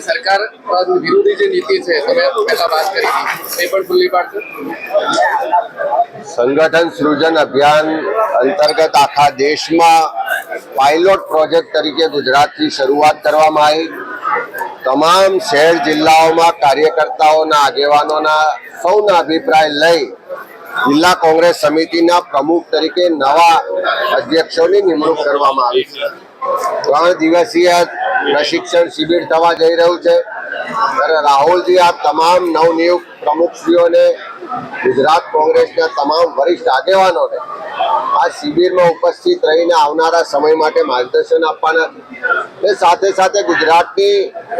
અને સરકાર વિરોધી જે નીતિ છે, તમે પહેલા વાત કરી એ પણ ખુલ્લી પાડશો? સંગઠન સૃજન અભિયાન અંતર્ગત આખા દેશમાં પાયલોટ પ્રોજેક્ટ તરીકે ગુજરાતથી શરૂઆત કરવામાં આવી. તમામ શહેર જિલ્લાઓમાં કાર્યકર્તાઓના આગેવાનોના સૌના અભિપ્રાય લઈ જિલ્લા કોંગ્રેસ સમિતિના પ્રમુખ તરીકે નવા અધ્યક્ષોની નિમણૂક કરવામાં આવી. છે ત્રણ દિવસીય પ્રશિક્ષણ શિબિર થવા જઈ રહ્યું છે. ત્યારે રાહુલજી, આ તમામ નવનિયુક્ત પ્રમુખશ્રીઓને, ગુજરાત કોંગ્રેસના તમામ વરિષ્ઠ આગેવાનોને, આ શિબિરમાં ઉપસ્થિત રહીને આવનારા સમય માટે માર્ગદર્શન આપવાના એ સાથે સાથે ગુજરાતની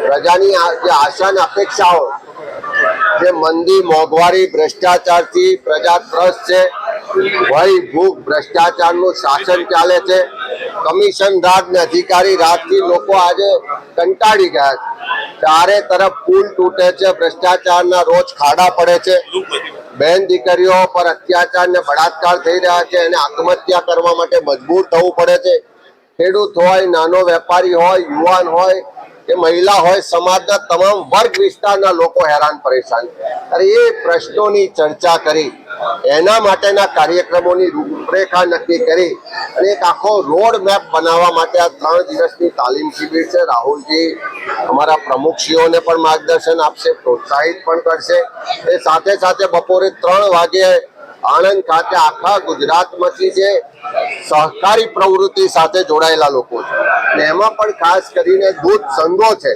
પ્રજાની જે આશા અને અપેક્ષાઓ, જે મંદી મોંઘવારી, ભ્રષ્ટાચારથી પ્રજા ત્રસ્ત છે, ભય, ભૂખ, ભ્રષ્ટાચારનું શાસન ચાલે છે કમિશન રાજ ને અધિકારી રાજથી લોકો આજે કંટાળી ગયા છે. ચારે તરફ પુલ તૂટે છે, ભ્રષ્ટાચારના રોજ ખાડા પડે છે. બેન દીકરીઓ પર અત્યાચાર ને બળાત્કાર થઈ રહ્યા છે એને આત્મહત્યા કરવા માટે મજબૂર થવું પડે છે. ખેડૂત હોય, નાનો વેપારી હોય, યુવાન હોય કે મહિલા હોય, સમાજના તમામ વર્ગ વિસ્તારના લોકો હેરાન પરેશાન. અરે એ પ્રશ્નોની ચર્ચા કરી, એના માટેના કાર્યક્રમોની રૂપરેખા નક્કી કરી અને એક આખો રોડ મેપ બનાવવા માટે આ ત્રણ દિવસની તાલીમ શિબિર છે. રાહુલજી અમારા પ્રમુખશ્રીઓને પણ માર્ગદર્શન આપશે, પ્રોત્સાહિત પણ કરશે. એ સાથે સાથે બપોરે ત્રણ વાગે આણંદ ખાતે આખા ગુજરાતમાંથી જે સહકારી પ્રવૃત્તિ સાથે જોડાયેલા લોકો છે. અને એમાં પણ ખાસ કરીને દૂધ સંઘો છે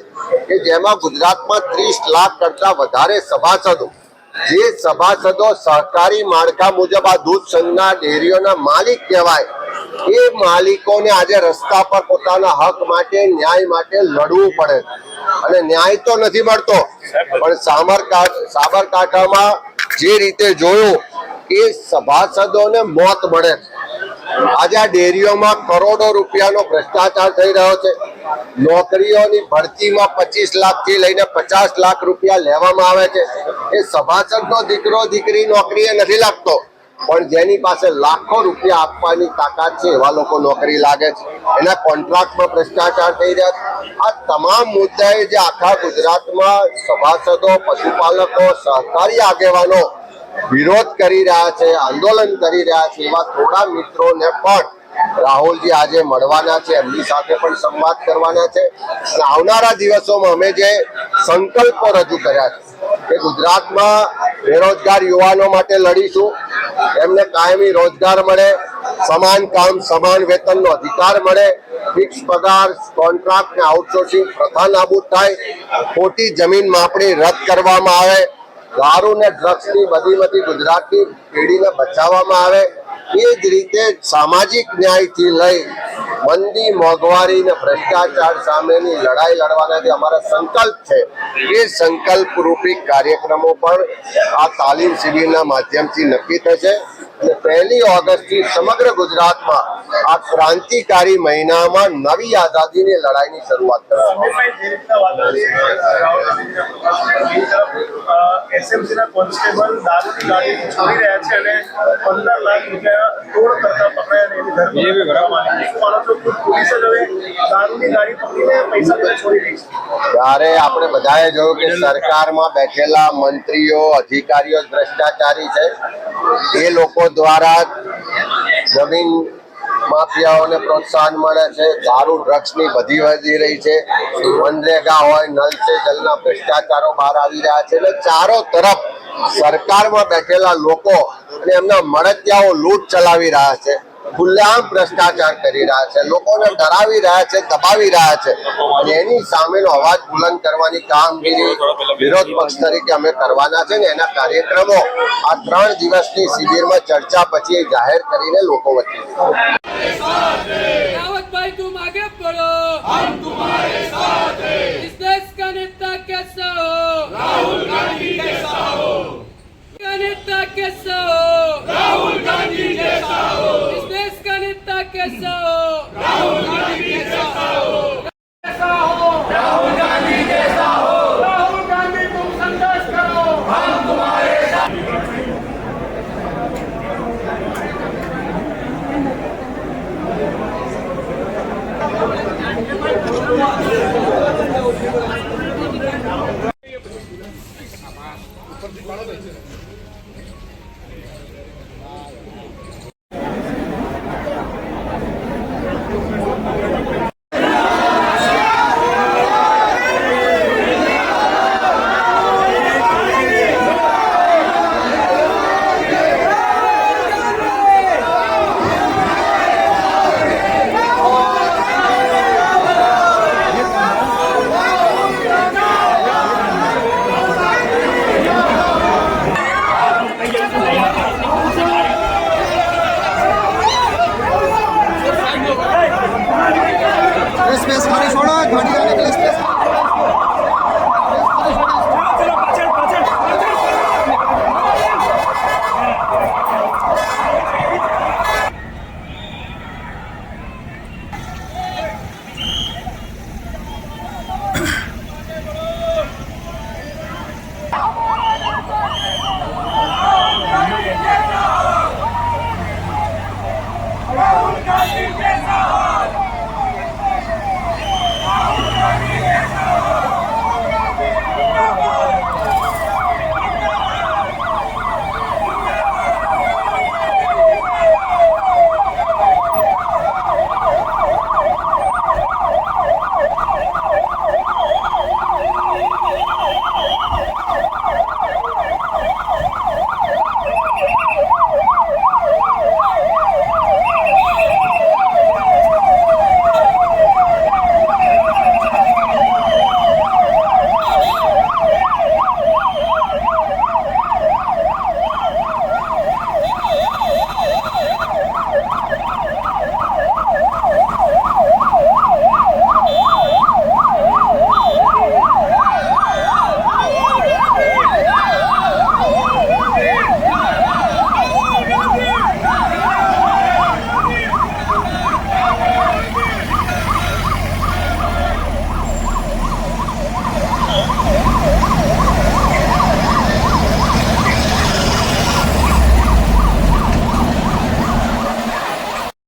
કે જેમાં ગુજરાતમાં ત્રીસ લાખ કરતા વધારે સભાસદો. જે સભાસદો સહકારી માળખા મુજબ આ દૂધ સંઘના ડેરીઓના માલિક કહેવાય. એ માલિકોને આજે રસ્તા પર પોતાના હક માટે, ન્યાય માટે લડવું પડે. અને ન્યાય તો નથી મળતો, પણ સાબરકાંઠ સાબરકાંઠામાં જે રીતે જોયું, એ સભાસદોને મોત મળે. છે આજે આ ડેરીઓમાં કરોડો રૂપિયાનો ભ્રષ્ટાચાર થઈ રહ્યો છે. નોકરીઓની ભરતીમાં પચીસ લાખથી લઈને પચાસ લાખ રૂપિયા લેવામાં આવે છે. એ સભાસદનો દીકરો, દીકરી નોકરીએ નથી લાગતો. પણ જેની પાસે લાખો રૂપિયા આપવાની તાકાત છે એવા લોકો નોકરી લાગે છે. એના કોન્ટ્રાક્ટમાં ભ્રષ્ટાચાર થઈ રહ્યા છે. આ તમામ મુદ્દાએ જે આખા ગુજરાતમાં સભાસદો, પશુપાલકો, સહકારી આગેવાનો વિરોધ કરી રહ્યા છે, આંદોલન કરી રહ્યા છે, એવા થોડા મિત્રોને પણ રાહુલજી આજે મળવાના છે, એમની સાથે પણ સંવાદ કરવાના છે. આવનારા દિવસોમાં અમે જે સંકલ્પો રજૂ કર્યા છે કે ગુજરાતમાં બેરોજગાર યુવાનો માટે લડીશું, એમને કાયમી રોજગાર મળે, સમાન કામ, સમાન વેતનનો અધિકાર મળે ફિક્સ પગાર કોન્ટ્રાક્ટ ને આઉટસોર્સિંગ પ્રથા નાબૂદ થાય, ખોટી જમીન માપણી રદ કરવામાં આવે દારૂ ને ની બધીમાંથી ગુજરાતની પેઢીને બચાવવામાં આવે. એ જ રીતે સામાજિક ન્યાયથી લઈ મંદી મોંઘવારી ને ભ્રષ્ટાચાર સામેની લડાઈ લડવાના જે અમારા સંકલ્પ છે એ સંકલ્પ રૂપી કાર્યક્રમો પણ આ તાલીમ શિબિરના માધ્યમથી નક્કી થશે. અને પહેલી ઓગસ્ટથી સમગ્ર ગુજરાતમાં આ ક્રાંતિકારી મહિનામાં નવી આઝાદીની લડાઈની શરૂઆત કરવામાં આવશે. જે રીતના વાત કરી એસએમસીના કોન્સ્ટેબલ દારૂની ગાડી છોડી રહ્યા છે અને પંદર લાખ રૂપિયા તોડ કરતા પકડાયા છે. છો બધા રહી ત્યારે આપણે બધાએ જોયું કે સરકારમાં બેઠેલા મંત્રીઓ, અધિકારીઓ ભ્રષ્ટાચારી છે. એ લોકો દ્વારા જમીન માફિયાઓને પ્રોત્સાહન મળે છે, દારૂ, ડ્રગ્સની વધી વધી રહી છે. મનરેગા હોય, નલ સે જલના ભ્રષ્ટાચારો બહાર આવી રહ્યા છે. એટલે ચારો તરફ સરકારમાં બેઠેલા લોકો અને એમના મળતિયાઓ લૂંટ ચલાવી રહ્યા છે. ખુલ્લેઆમ ભ્રષ્ટાચાર કરી રહ્યા છે. લોકોને ડરાવી રહ્યા છે, દબાવી રહ્યા છે. અને એની સામેનો અવાજ બુલંદ કરવાની કામગીરી વિરોધ પક્ષ તરીકે અમે કરવાના છે ને એના કાર્યક્રમો આ ત્રણ દિવસની શિબિરમાં ચર્ચા પછી જાહેર કરીને લોકો વચ્ચે So.